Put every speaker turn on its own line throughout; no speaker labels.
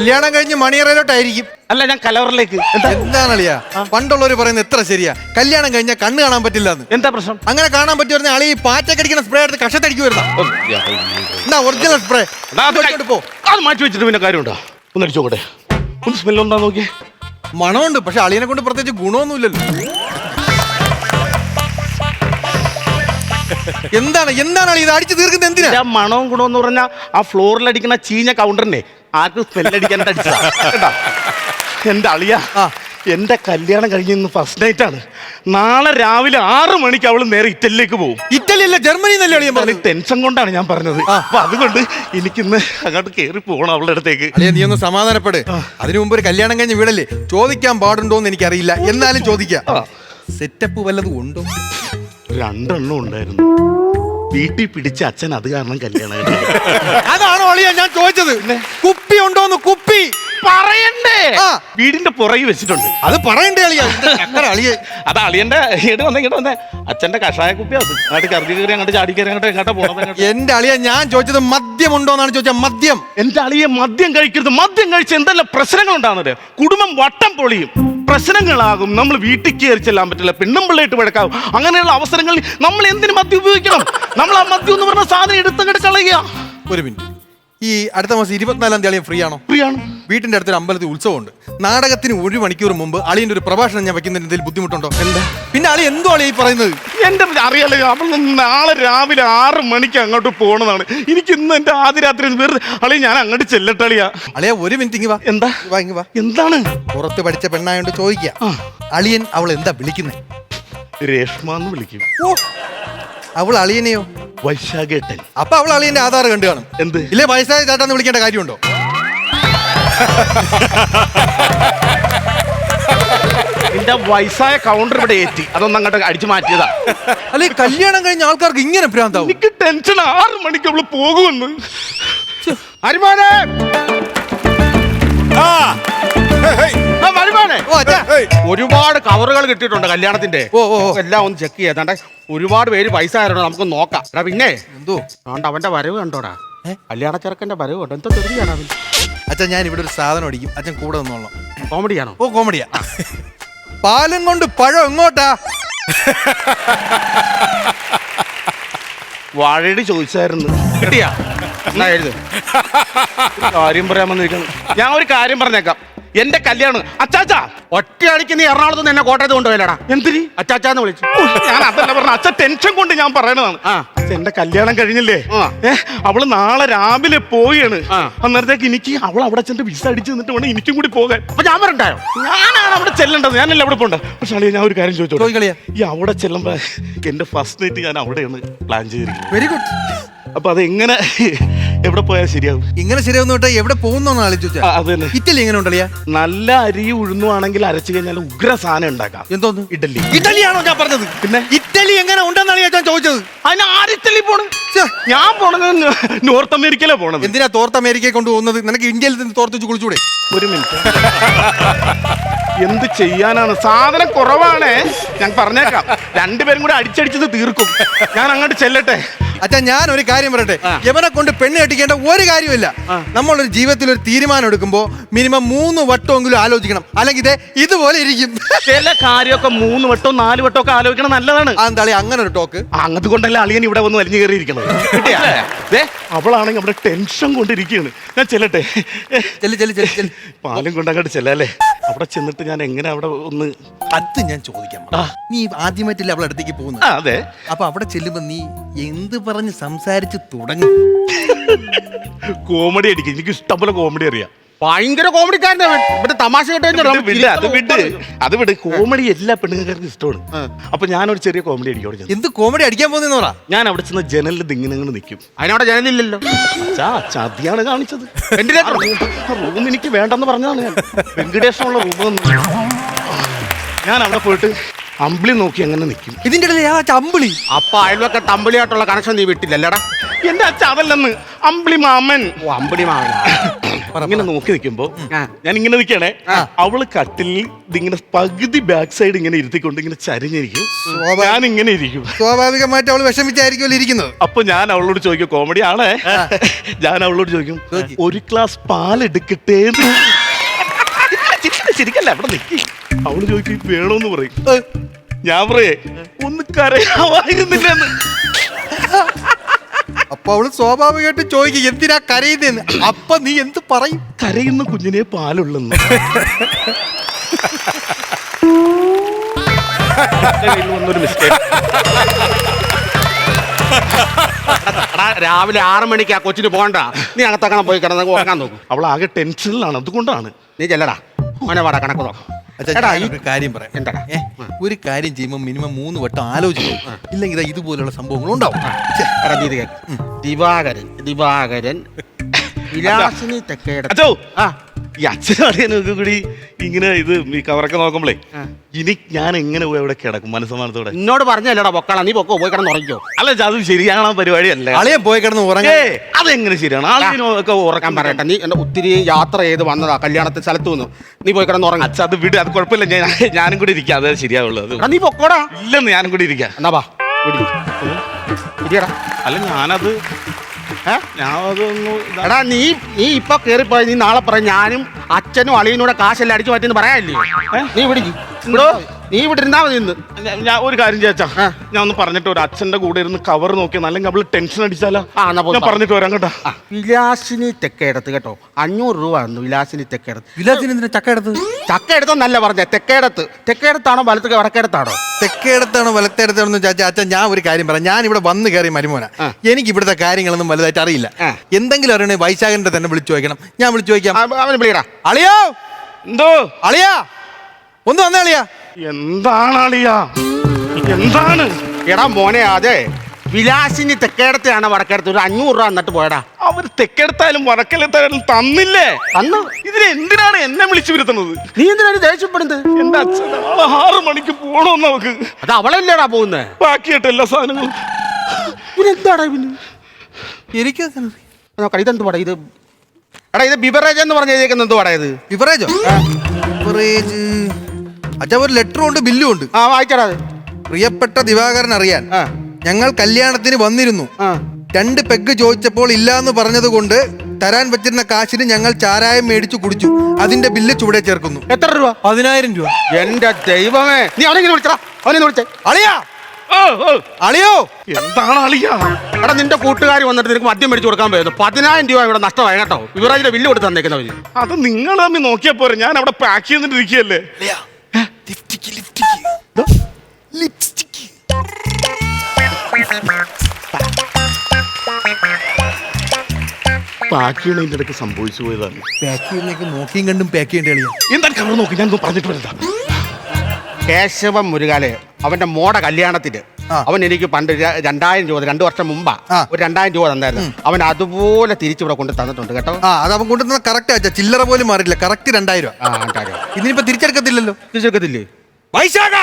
കല്യാണം കഴിഞ്ഞ് മണിയറയിലോട്ടായിരിക്കും
അല്ല ഞാൻ കലവറിലേക്ക്. എന്താ?
എന്താണ് അളിയാ? പണ്ടുള്ളവർ പറയുന്നത് എത്ര ശരിയാ. കല്യാണം കഴിഞ്ഞാൽ കണ്ണ് കാണാൻ പറ്റില്ല
എന്താ പ്രശ്നം?
അങ്ങനെ കാണാൻ പറ്റുന്ന അളി ഈ പാറ്റക്കടിക്കുന്ന സ്പ്രേ എടുത്ത് കഷത്തടിക്കു എന്നാ ഒറിജിനൽ സ്പ്രേ പോ.
അത് മാറ്റി വെച്ചിട്ട് പിന്നെ കാര്യമുണ്ടോ? ഒന്ന് അടിച്ചോട്ടെ ഒന്ന് സ്മെല്ല് ഉണ്ടാ നോക്കി
മണമുണ്ട് പക്ഷെ അളിയനെ കൊണ്ട് പ്രത്യേകിച്ച് ഗുണമൊന്നുമില്ലല്ലോ എന്താണ് എന്താണ് ഇത് അടിച്ചു തീർക്കുന്നത് എന്തിനാ?
മണവും ഗുണമെന്ന് പറഞ്ഞാൽ ആ ഫ്ലോറിൽ അടിക്കുന്ന ചീഞ്ഞ കൗണ്ടറിനെ ആർക്ക് സ്മെല്ലടിക്കാൻ അടിച്ചതാ കേട്ടാ എന്റെ അളിയ. എന്റെ കല്യാണം കഴിഞ്ഞിന്ന് ഫസ്റ്റ് നൈറ്റ് ആണ്. നാളെ രാവിലെ ആറ് മണിക്ക് അവൾ നേരെ ഇറ്റലിയിലേക്ക് പോകും.
ഇറ്റലി അല്ല ജർമ്മനി എന്നല്ലേ
ടെൻഷൻ കൊണ്ടാണ് ഞാൻ പറഞ്ഞത്. അപ്പൊ അതുകൊണ്ട് എനിക്കിന്ന് അങ്ങോട്ട് കയറി പോകണം അവളുടെ അടുത്തേക്ക്.
അളിയ നീ ഒന്ന് സമാധാനപ്പെട്. അതിനു മുമ്പ് ഒരു കല്യാണം കഴിഞ്ഞ വീടല്ലേ? ചോദിക്കാൻ പാടുണ്ടോ എന്ന് എനിക്കറിയില്ല. എന്നാലും ചോദിക്കാം. സെറ്റപ്പ് വല്ലതും ഉണ്ടോ?
രണ്ടെണ്ണം ഉണ്ടായിരുന്നു. വീട്ടിൽ പിടിച്ച അച്ഛൻ അത് കാരണം കല്യാണം
അതാണ് അതാണോ ഞാൻ ചോദിച്ചത്. കുപ്പി ഉണ്ടോന്ന്? കുപ്പി.
പറയണ്ടേ?
ആ.
വീടിന്റെ പുറകിൽ വെച്ചിട്ടുണ്ട്.
അത് പറയണ്ടേ അളിയ. അളിയ?
അത് അളിയന്റെ ഇങ്ങോട്ട് വന്നേ ഇങ്ങോട്ട് വന്നേ. അച്ഛന്റെ കഷായ കുപ്പി അത്. അങ്ങോട്ട് കറക്കി കയറി അങ്ങോട്ട് ചാടി കയറി അങ്ങോട്ട് എങ്ങോട്ടാ പോണത് അങ്ങോട്ട്
എന്റെ അളിയ ഞാൻ ചോദിച്ചത് മദ്യം ഉണ്ടോ എന്നാണ് ചോദിച്ചത്. മദ്യം.
എന്റെ അളിയെ മദ്യം കഴിക്കരുത്. മദ്യം കഴിച്ച് എന്തെല്ലാം പ്രശ്നങ്ങൾ ഉണ്ടാകുന്നത് കുടുംബം വട്ടം പൊളിയും. പ്രശ്നങ്ങളാകും. നമ്മൾ വീട്ടിൽ കയറി ചെല്ലാൻ പറ്റില്ല. പെണ്ണും പിള്ളേട്ട് വഴക്കാവും അങ്ങനെയുള്ള അവസരങ്ങളിൽ നമ്മൾ എന്തിനു മദ്യം ഉപയോഗിക്കണം? നമ്മൾ ആ മദ്യം എന്ന് പറഞ്ഞ സാധനം എടുത്തങ്ങോട്ട് കളയുക.
ഒരു മിനിറ്റ്. ഈ അടുത്ത മാസം ഇരുപത്തിനാലാം തീയതി അളിയൻ ഫ്രീ ആണോ
ഫ്രീ ആണ്
വീട്ടിന്റെ അടുത്തൊരു അമ്പലത്തിൽ ഉത്സവമുണ്ട്. നാടകത്തിന് ഒരു മണിക്കൂർ മുമ്പ് അളിയന്റെ ഒരു പ്രഭാഷണം ഞാൻ വെക്കുന്നതിന് എന്തെങ്കിലും ബുദ്ധിമുട്ടുണ്ടോ? എന്താ? പിന്നെ അളി എന്തോ അളി ഈ പറയുന്നത്?
എന്റെ അറിയാലോ അവൾ നാളെ രാവിലെ ആറ് മണിക്ക് അങ്ങോട്ട് പോണതാണ്. എനിക്ക് ഇന്ന് എന്റെ ആദ്യ രാത്രി അളി ഞാൻ അങ്ങോട്ട് ചെല്ലട്ടെ അളിയാ.
അളിയ ഒരു മിനിറ്റ് ഇങ്ങ് വാ.
എന്താ?
വാങ്ങി വാ ഇങ്ങ് വാ.
എന്താണ്?
പുറത്ത് പഠിച്ച പെണ്ണായോണ്ട്
ചോദിക്കുക.
അളിയൻ അവൾ എന്താ വിളിക്കുന്നത്
രേഷ്മ എന്ന് വിളിക്കും.
ഓ അവൾ അളിയനെയോ?
വൈശാഖേട്ടൻ
അപ്പൊ അവൾ അളിയന്റെ ആധാർ കണ്ടു കാണും.
എന്ത്?
ഇല്ലേ വയസ്സായ ചേട്ടാന്ന് വിളിക്കേണ്ട കാര്യമുണ്ടോ?
നിന്റെ വയസ്സായ കൗണ്ടർ ഇവിടെ ഏറ്റി? അതൊന്നും അങ്ങോട്ട് അടിച്ചു മാറ്റിയതാ.
അല്ലെ കല്യാണം കഴിഞ്ഞ ആൾക്കാർക്ക് ഇങ്ങനെ ഭ്രാന്താവും?
എനിക്ക് ടെൻഷൻ ആറ് മണിക്ക് അവൾ പോകുമെന്ന്. അരിമാനെ ഒരുപാട് കവറുകൾ കിട്ടിയിട്ടുണ്ട് കല്യാണത്തിന്റെ.
ഓ, ഓ.
എല്ലാം ഒന്ന് ചെക്ക് ചെയ്താണ്ട് ഒരുപാട് പേര് പൈസ ആയിരുന്നു നമുക്ക് നോക്കാം. എടാ പിന്നെ.
എന്തോ?
അതുകൊണ്ട് അവന്റെ വരവ് കണ്ടോടാ? കല്യാണ ചെറുക്കന്റെ വരവ് കണ്ടോ? എന്തോ തെറിയാണ് അവൻ
അച്ഛൻ ഞാൻ ഇവിടെ ഒരു സാധനം അടിക്കും. അച്ഛൻ കൂടെ നിന്നോളാം.
കോമഡിയാണോ
ഓ കോമഡിയാ പാലും കൊണ്ട് പഴം എങ്ങോട്ടാ?
വാഴയുടെ ചോദിച്ചായിരുന്നു. കിട്ടിയാ? എന്നാ എഴുതും. കാര്യം പറയാൻ വന്നിരിക്കുന്നു. ഞാൻ ഒരു കാര്യം പറഞ്ഞേക്കാം. എന്റെ കല്യാണം. അച്ചാച്ചാ. ഒറ്റയടിക്ക് നീ എറണാകുളത്ത് നിന്ന് എന്നെ കോട്ടയത്ത് കൊണ്ടുപോയില്ലടാ. എന്തിന്? അച്ചാച്ചാന്ന് വിളിച്ചു. ഞാൻ അതല്ല പറഞ്ഞ. അച്ഛ ടെൻഷൻ കൊണ്ട് ഞാൻ പറയണതാണ്. എന്റെ കല്യാണം കഴിഞ്ഞില്ലേ? അവൾ നാളെ രാവിലെ പോവുകയാണ് അന്നേരത്തേക്ക് എനിക്ക് അവൾ അവിടെ ചെന്ന് വിസ അടിച്ചു നിന്നിട്ട് വേണം എനിക്കും കൂടി പോകാൻ. അപ്പൊ ഞാൻ പറയണ്ടായോ ഞാനാണ് അവിടെ ചെല്ലേണ്ടത്. ഞാനല്ല അവിടെ പോണ്ട? പക്ഷെ അളിയ ഞാൻ ഒരു കാര്യം
ചോദിച്ചോളൂ
ഈ അവിടെ ചെല്ലുമ്പോ എന്റെ ഫസ്റ്റ് നൈറ്റ് ഞാൻ അവിടെയാണ് പ്ലാൻ ചെയ്തിരിക്കുന്നത്.
വെരി ഗുഡ്
അപ്പൊ അതെങ്ങനെ എവിടെ പോയാൽ ശരിയാവും.
ഇങ്ങനെ ശരിയാവുന്ന തൊട്ട് എവിടെ പോകുന്നോന്ന് ആലോചിച്ച
ആ, അത് തന്നെ
ഇറ്റലി എങ്ങനെ ഉണ്ടല്ലേ
നല്ല അരി ഉഴുന്നുവാണെങ്കിൽ അരച്ചു കഴിഞ്ഞാൽ ഉഗ്ര സാധനം ഉണ്ടാക്കാം.
എന്തോന്ന്?
ഇഡലി.
ഇറ്റലിയാണോ ഞാൻ പറഞ്ഞത്?
പിന്നെ?
ഇറ്റലി എങ്ങനെ ഉണ്ടെന്നാണ് ഞാൻ ചോദിച്ചത്.
അതിന് ആരിറ്റലി പോണ്?
ഛെ,
ഞാൻ പോണത് നോർത്ത് അമേരിക്കയിലാ പോണത്.
എന്തിനാ തോർത്ത് അമേരിക്കയെ കൊണ്ടുപോകുന്നത്? നിനക്ക് ഇന്ത്യയിൽ നിന്ന് തോർത്ത് വെച്ച് കുളിച്ചൂടെ?
ഒരു മിനിറ്റ്. എന്ത് ചെയ്യാനാണ്? സാധനം കുറവാണ്. ഞാൻ പറഞ്ഞേക്കാം. രണ്ടുപേരും കൂടെ അടിച്ചടിച്ചത് തീർക്കും. ഞാൻ അങ്ങോട്ട് ചെല്ലട്ടെ.
അച്ഛാ ഞാൻ ഒരു കാര്യം പറയട്ടെ. യവനെ കൊണ്ട് പെണ്ണ് കെട്ടിക്കേണ്ട ഒരു കാര്യമില്ല നമ്മളൊരു ജീവിതത്തിൽ ഒരു തീരുമാനം എടുക്കുമ്പോ മിനിമം മൂന്ന് വട്ടമെങ്കിലും ആലോചിക്കണം. അല്ലെങ്കിൽ ഇതേ ഇതുപോലെ ഇരിക്കും.
ചില കാര്യമൊക്കെ മൂന്ന് വട്ടവും നാല് വട്ടവും ഒക്കെ ആലോചിക്കണം നല്ലതാണ്.
അതെന്താളി അങ്ങനെ ഒരു ടോക്ക്?
അങ്ങനത്തെ കൊണ്ടല്ല അളിയൻ ഇവിടെ വന്ന് വലിഞ്ഞു കയറിയിരിക്കണത്? ദേ, അവളാണെങ്കിൽ അവിടെ ടെൻഷൻ കൊണ്ടിരിക്കുകയാണ്. ഞാൻ ചെല്ലട്ടെ?
ചെല്ലു ചെല്ലു ചെല്ലു ചെല്ലു.
പാലും കൊണ്ട് അങ്ങോട്ട് ചെല്ലല്ലേ അവിടെ ചെന്നിട്ട് ഞാൻ എങ്ങനെ അവിടെ ഒന്ന്
അത് ഞാൻ ചോദിക്കാം. നീ ആദ്യമായിട്ടില്ല അവളെ അടുത്തേക്ക് പോകുന്നത്?
അതെ.
അപ്പൊ അവിടെ ചെല്ലുമ്പോ നീ എന്ത് പറഞ്ഞ് സംസാരിച്ച് തുടങ്ങി.
കോമഡി അടിക്കും. എനിക്ക് ഇഷ്ടംപോലെ കോമഡി അറിയാം.
ഭയങ്കര കോമഡിക്കാരനാ മറ്റേ തമാശ കേട്ട്
അത് വിട് അത് വിട്. അത് വിട്. കോമഡി എല്ലാ പെണ്ണുങ്ങൾക്കും ഇഷ്ടമാണ്. അപ്പൊ ഞാനൊരു ചെറിയ കോമഡി അടിക്കും അവിടെ ചെന്ന്.
എന്ത് കോമഡി അടിക്കാൻ പോകുന്ന പറ.
ഞാൻ അവിടെ ചെന്ന് ജനലിൽ ദിങ്ങിനങ്ങനെ നിൽക്കും.
അതിനവിടെ ജനലില്ലല്ലോ.
ചാ ചതിയാണ് കാണിച്ചത്. റൂം എനിക്ക് വേണ്ടെന്ന് പറഞ്ഞതാണ് ഞാൻ. വെങ്കടേഷനുള്ള റൂം ഞാൻ അവിടെ പോയിട്ട് അമ്പിളി നോക്കി അങ്ങനെ നിൽക്കും
ഇതിന്റെ ഇടയിൽ ആ ചമ്പിളി?
അപ്പൊ അയൽവക്ക തമ്പിളിയായിട്ടുള്ള കണക്ഷൻ നീ വിട്ടില്ലല്ലടാ.
എന്റെ അച്ഛ അതല്ലെന്ന് അമ്പിളി മാമൻ.
ഓ അമ്പിളി മാമൻ
ഇങ്ങനെ നോക്കി നിൽക്കുമ്പോ ഞാൻ ഇങ്ങനെ നിൽക്കണേ. അവൾ കട്ടിലിൽ ഇതിങ്ങനെ പകുതി ബാക്ക് സൈഡ് ഇങ്ങനെ ഇരുത്തിക്കൊണ്ട് ഇങ്ങനെ ചരിഞ്ഞിരിക്കും. ഞാൻ ഇങ്ങനെ ഇരിക്കും.
സ്വാഭാവികമായിട്ട് അവൾ വിഷമിച്ചായിരിക്കുമല്ലോ ഇരിക്കുന്നത്.
അപ്പൊ ഞാൻ അവളോട് ചോദിക്കും കോമഡി ആണേ? ഞാൻ അവളോട് ചോദിക്കും ഒരു ഗ്ലാസ് പാൽ എടുക്കട്ടേ ശരിക്കല്ല അവിടെ നിൽക്കി അവൾ ചോദിക്കും വേണോന്ന് പറയും. ഞാൻ പറയേ ഒന്ന് കരയാവായിരുന്നില്ലെന്ന്
അപ്പൊ അവൾ സ്വാഭാവികമായിട്ട് ചോദിക്കും എന്തിനാ കരയുന്നതെന്ന് അപ്പൊ നീ എന്ത് പറയും?
കരയുന്ന കുഞ്ഞിനെ പാലുള്ളെന്ന്. വന്നൊരു
രാവിലെ ആറ് മണിക്ക് ആ കൊച്ചിന് പോകണ്ട. നീ അകത്തക്കണം പോയി കിടന്നു ഉറങ്ങാൻ നോക്കും.
അവൾ ആകെ ടെൻഷനിലാണ് അതുകൊണ്ടാണ്.
നീ ചെല്ലടാ. അവനെ വാടാ കണക്ക് നോക്കാം. എടാ, ഈ-
ഒരു കാര്യം പറയാം.
എന്താടാ?
ഏ, ഒരു കാര്യം ചെയ്യുമ്പോൾ മിനിമം മൂന്ന് വട്ടം ആലോചിക്കും ഇല്ലെങ്കിൽ ദാ ഇതുപോലുള്ള സംഭവങ്ങൾ ഉണ്ടാവും ഛെ,
എടാ, നീ ഇത് കേക്ക്. ദിവാകരൻ ദിവാകരൻ. വിലാസിനി തെക്കേട
അച്ചോ
ആ.
ഈ അച്ഛനറിയാനൊക്കെ കൂടി ഇങ്ങനെ ഇത് ഈ കവറൊക്കെ നോക്കുമ്പളേ. ഇനി ഞാൻ എങ്ങനെ പോയി അവിടെ കിടക്കും മനസ്സമാനത്തോടെ?
എന്നോട് പറഞ്ഞല്ലടാ പൊക്കള നീ പൊക്കോ പോയി കിടന്ന് ഉറങ്ങിക്കോ.
അല്ല അത് ശരിയാണ് പരിപാടിയല്ല?
അളിയൻ പോയി കിടന്ന് ഉറങ്ങേ
അതെങ്ങനെ ശരിയാണ്? ആളിനൊക്കെ ഉറക്കാൻ
പറയട്ടെ നീ എന്നെ ഒത്തിരി യാത്ര ചെയ്ത് വന്നതാ കല്യാണത്തെ സ്ഥലത്ത് നിന്ന്. നീ പോയി കിടന്ന് ഉറങ്ങാം.
അച്ഛാ അത് വിട് അത് കുഴപ്പമില്ല ഞാൻ ഞാനും കൂടി ഇരിക്കാം അതെ ശരിയാവുള്ളൂ അത്
നീ പൊക്കോടാ.
ഇല്ലെന്ന് ഞാനും കൂടി ഇരിക്കാം.
എന്നാ വാ വിടി.
അല്ല ഞാനത്? ഞാൻ അതൊന്നും
എടാ നീ നീ ഇപ്പൊ കേറിപ്പോയി നീ നാളെ പറയും ഞാനും അച്ഛനും അളിയനും കൂടെ കാശെല്ലാം അടിച്ചു മാറ്റിന്ന് പറയാല്ലേ നീ ഇവിടെ? നീ ഇവിടെ ഇരുന്നാ മതി ഇന്ന്.
ഞാൻ- ഒരു കാര്യം ചേച്ചാ ഞാൻ ഒന്ന് പറഞ്ഞിട്ട് ഒരു അച്ഛന്റെ കൂടെ ഇരുന്ന് കവർ നോക്കിയാൽ അല്ലെങ്കിൽ അവൾ ടെൻഷൻ അടിച്ചാലോ.
ആ, എന്നാ പോയി
ഞാൻ
പറ.
പറഞ്ഞിട്ട് വരാം കേട്ടോ.
വിലാസിനി തെക്കേടത്ത് കേട്ടോ. അഞ്ഞൂറ് രൂപ വന്നു വിലാസിനി തെക്കേടത്ത്.
വിലാസിന് എന്തിനാ ചക്ക എടുത്ത്
നല്ല എടുത്തെന്നല്ല പറഞ്ഞ തെക്കേടത്ത്. തെക്കേടത്താണോ വലത്ത് വടക്കേടത്താണോ?
തെക്കേടത്താണോ വലത്തേടത്താണോ ചാച്ചാ അച്ഛൻ ഞാൻ ഒരു കാര്യം പറയാം. ഞാൻ ഇവിടെ വന്ന് കയറി മരുമോന. എനിക്ക് ഇവിടുത്തെ കാര്യങ്ങളൊന്നും വലുതായിട്ട് അറിയില്ല.
ആ.
എന്തെങ്കിലും അറിയണേ വൈശാഖന്റെ തന്നെ വിളിച്ചു ചോദിക്കണം. ഞാൻ വിളിച്ചു ചോദിക്കാം.
അവന് വിളിയടാ.
അളിയോ!
എന്തോ?
അളിയാ! ഒന്ന് വന്നേ അളിയാ.
എന്താണ് അളിയ എന്താണ്?
എടാ മോനെ അതെ. വിലാസിനി തെക്കേടത്തെയാണ് വടക്കേടത്ത്. ഒരു അഞ്ഞൂറ് രൂപ എന്നിട്ട് പോയടാ.
അവർ തെക്കെടുത്താലും വടക്കെടുത്താലും തന്നില്ലേ?
അന്ന്
ഇതിന് എന്തിനാണ് എന്നെ വിളിച്ചു വരുത്തുന്നത്?
നീ എന്തിനാണ് ദേഷ്യപ്പെടുന്നത്?
എന്റെ അച്ഛൻ നാളെ ആറ് മണിക്ക് പോണോന്ന് നമുക്ക്
അത് അവളല്ലേടാ പോകുന്നേ.
ബാക്കിയായിട്ട് എല്ലാ സാധനങ്ങളും.
ഇവനെന്താടാ ഇവന്?
എനിക്ക്
നോക്കടാ ഇതെന്ത് പടാ ഇത്? എടാ ഇത് ബിവറേജ് എന്ന് പറഞ്ഞേക്കുന്നത് എന്ത് പടാ ഇത്?
ബിവറേജോ? ബിവറേജ്. അച്ഛാ ഒരു ലെറ്ററും ഉണ്ട് ബില്ലും ഉണ്ട്.
ആ വായിച്ചടാ അത്.
പ്രിയപ്പെട്ട ദിവാകരൻ അറിയാൻ
ആ.
ഞങ്ങൾ കല്യാണത്തിന് വന്നിരുന്നു.
ആ.
രണ്ട് പെഗ് ചോദിച്ചപ്പോൾ ഇല്ലാന്ന് പറഞ്ഞതുകൊണ്ട് തരാൻ പറ്റുന്ന കാശിന് ഞങ്ങൾ ചാരായം മേടിച്ചു കുടിച്ചു. അതിന്റെ ബില്ല് ചുവടെ ചേർക്കുന്നു.
എത്ര രൂപ?
പതിനായിരം രൂപ.
എന്റെ ദൈവമേ. നീ അവനെങ്ങനെ വിളിച്ചടാ. അവനെ വിളിച്ചേ.
അളിയാ. അളിയോ.
എന്താണ് അളിയാ?
എടാ നിന്റെ കൂട്ടുകാർ വന്നിട്ട് നിനക്ക് മദ്യം മേടിച്ചു കൊടുക്കാൻ പോയത്. പതിനായിരം രൂപ ഇവിടെ നഷ്ടമായി കേട്ടോ. ബിവറേജിന്റെ ബില്ല് കൊടുത്ത് തന്നേക്കുന്നവര്.
അത് നിങ്ങൾ തമ്മിൽ നോക്കിയാ പോരെ. ഞാൻ അവിടെ പാക്ക് ചെയ്തിട്ടിരിക്കുകയല്ലേ?
അളിയാ. ലിപ്റ്റിക്ക് ലിപ്റ്റിക്ക് ലിപ്സ്റ്റിക്ക്
പാക്ക് ചെയ്യണതിന്റെ ഇടയ്ക്ക് സംഭവിച്ചു പോയതാണ്.
പാക്ക് ചെയ്യുന്നേക്ക് നോക്കിയും കണ്ടും പാക്ക് ചെയ്യേണ്ട എന്താ
എന്താണ് കവർ നോക്കി? ഞാൻ പറഞ്ഞിട്ട് വരണ്ട.
കേശവം മുരുകാലെ അവന്റെ മോടെ കല്യാണത്തിന്
ആ.
അവൻ എനിക്ക് പണ്ട് ര- രണ്ടായിരം രൂപ രണ്ടു വർഷം മുമ്പാ
ആ.
ഒരു രണ്ടായിരം രൂപ തന്നായിരുന്നു. അവൻ അതുപോലെ തിരിച്ചിവിടെ കൊണ്ട് തന്നിട്ടുണ്ട് കേട്ടോ.
ആ അത് അവൻ കൊണ്ടുവന്ന കറക്റ്റ് ആച്ചാ ചില്ലറ പോലും മാറിയില്ല. കറക്റ്റ് രണ്ടായിരം
ആ രണ്ടായിരം രൂപ.
ഇതിനിപ്പോ തിരിച്ചെടുക്കത്തില്ലല്ലോ.
തിരിച്ചെടുക്കത്തില്ലേ?
വൈശാഖ!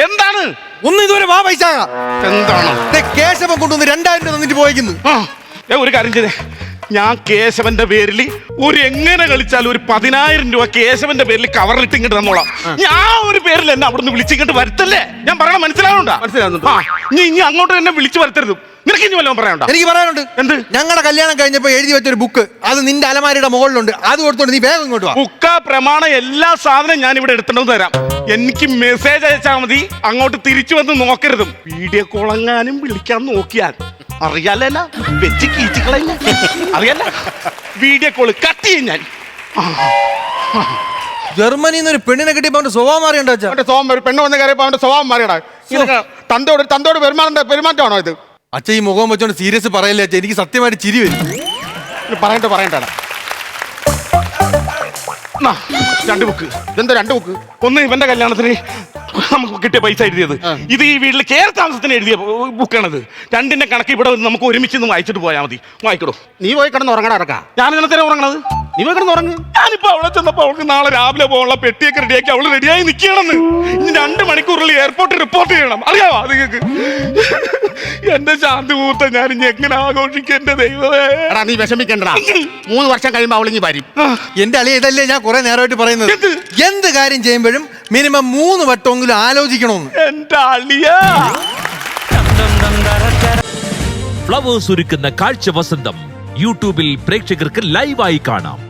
എന്താണ്?
ഒന്ന് ഇതുവരെ വാ വൈശാഖ.
എന്താണ്?
കേശവൻ കൊണ്ടുവന്ന് രണ്ടായിരം രൂപ തന്നിട്ട് പോയിക്കുന്നു.
ഒരു കാര്യം ചെയ്തേ. ഞാൻ കേശവന്റെ പേരിൽ ഒരു എങ്ങനെ കളിച്ചാലും ഒരു പതിനായിരം രൂപ കേശവന്റെ പേരിൽ കവറിലിട്ട് ഇങ്ങോട്ട് തന്നോളാം. ഞാൻ ഒരു പേരിൽ എന്നെ അവിടുന്ന് വിളിച്ചിങ്ങോട്ട് വരുത്തല്ലേ? ഞാൻ പറയണ മനസ്സിലാവുണ്ടോ
മനസ്സിലാവുന്നുണ്ട്.
ആ നീ ഇനി അങ്ങോട്ട് എന്നെ വിളിച്ചു വരുത്തരുത്. നിനക്ക് ഇനി വല്ലതും പറയണ്ട
എനിക്ക് പറയാനുണ്ട്.
എന്ത്?
ഞങ്ങളുടെ കല്യാണം കഴിഞ്ഞപ്പോ എഴുതി വെച്ചൊരു ബുക്ക് അത് നിന്റെ അലമാരിയുടെ മുകളിലുണ്ട്. അത് കൊടുത്തോണ്ട് നീ വേഗം ഇങ്ങോട്ട് വാ.
ബുക്ക പ്രമാണം എല്ലാ സാധനവും ഞാൻ ഇവിടെ എടുത്തിട്ട് തരാം. എനിക്ക് മെസ്സേജ് അയച്ചാൽ മതി. അങ്ങോട്ട് തിരിച്ചു വന്ന് നോക്കരുതും. വീഡിയോ കോളെങ്ങാനും വിളിക്കാൻ നോക്കിയാൽ അറിയാലല്ല വെച്ച് കീച്ചിക്കളയില്ല അറിയാല വീഡിയോ കോൾ കട്ട് ചെയ്യും ഞാൻ.
ജർമ്മനിയിൽ നിന്ന് ഒരു പെണ്ണിനെ കിട്ടിയപ്പോ അവന്റെ സ്വഭാവം മാറിയുണ്ടോ അച്ഛാ?
അവന്റെ സ്വഭാവം ഒരു പെണ്ണ് വന്ന് കയറിയപ്പോ അവന്റെ സ്വഭാവം മാറിയടാ. ഇതൊക്കെ തന്തോട് തന്തോട് പെരുമാറേണ്ട പെരുമാറ്റമാണോ ഇത്?
അച്ഛ ഈ മുഖം വെച്ചോണ്ട് സീരിയസ് പറയല്ലേ അച്ഛാ? എനിക്ക് സത്യമായിട്ട് ചിരി വരും.
ഇത് പറയണ്ട പറയണ്ടടാ
നാ, രണ്ട് ബുക്ക്.
ഇതെന്താ രണ്ട് ബുക്ക്?
ഒന്ന് ഇവന്റെ കല്യാണത്തിന് നമുക്ക് കിട്ടിയ പൈസ എഴുതിയത്. ഇത് ഈ വീട്ടിൽ കയറി താമസത്തിന് എഴുതിയ ബുക്കാണത്. രണ്ടിന്റെ കണക്ക് ഇവിടെ വന്ന് നമുക്ക് ഒരുമിച്ച് ഒന്ന് വായിച്ചിട്ട് പോയാൽ മതി. വായിക്കടോ.
നീ പോയി കിടന്ന് ഉറങ്ങണ ഇറക്കാം
ഞാൻ ഇന്നത്തെ ഉറങ്ങണത്.
നീ കിടന്ന് ഉറങ്ങ്.
ഞാനിപ്പോ അവിടെ ചെന്നപ്പോ അവൾക്ക് നാളെ രാവിലെ പോകാനുള്ള പെട്ടിയൊക്കെ റെഡിയാക്കി അവൾ റെഡിയായി നിൽക്കണമെന്ന് ഇനി രണ്ട് മണിക്കൂറിൽ എയർപോർട്ടിൽ റിപ്പോർട്ട് ചെയ്യണം. അറിയാമോ നിങ്ങൾക്ക്? എന്റെ ശാന്തി മുഹൂർത്തം ഞാൻ ഇനി എങ്ങനെ ആഘോഷിക്കും എന്റെ ദൈവമേ?
എടാ നീ വിഷമിക്കണ്ടടാ. മൂന്ന് വർഷം കഴിയുമ്പോ അവളിങ്ങി വരും.
എന്റെ അളിയ ഇതല്ലേ ഞാൻ കുറെ നേരമായിട്ട് പറയുന്നത്.
എന്ത്?
എന്ത് കാര്യം ചെയ്യുമ്പോഴും മിനിമം മൂന്ന് വട്ടമെങ്കിലും ആലോചിക്കണമെന്ന്.
എന്റെ അളിയാ!
ഫ്ലവേഴ്സ് ഒരുക്കുന്ന കാഴ്ച വസന്തം. യൂട്യൂബിൽ പ്രേക്ഷകർക്ക് ലൈവായി കാണാം.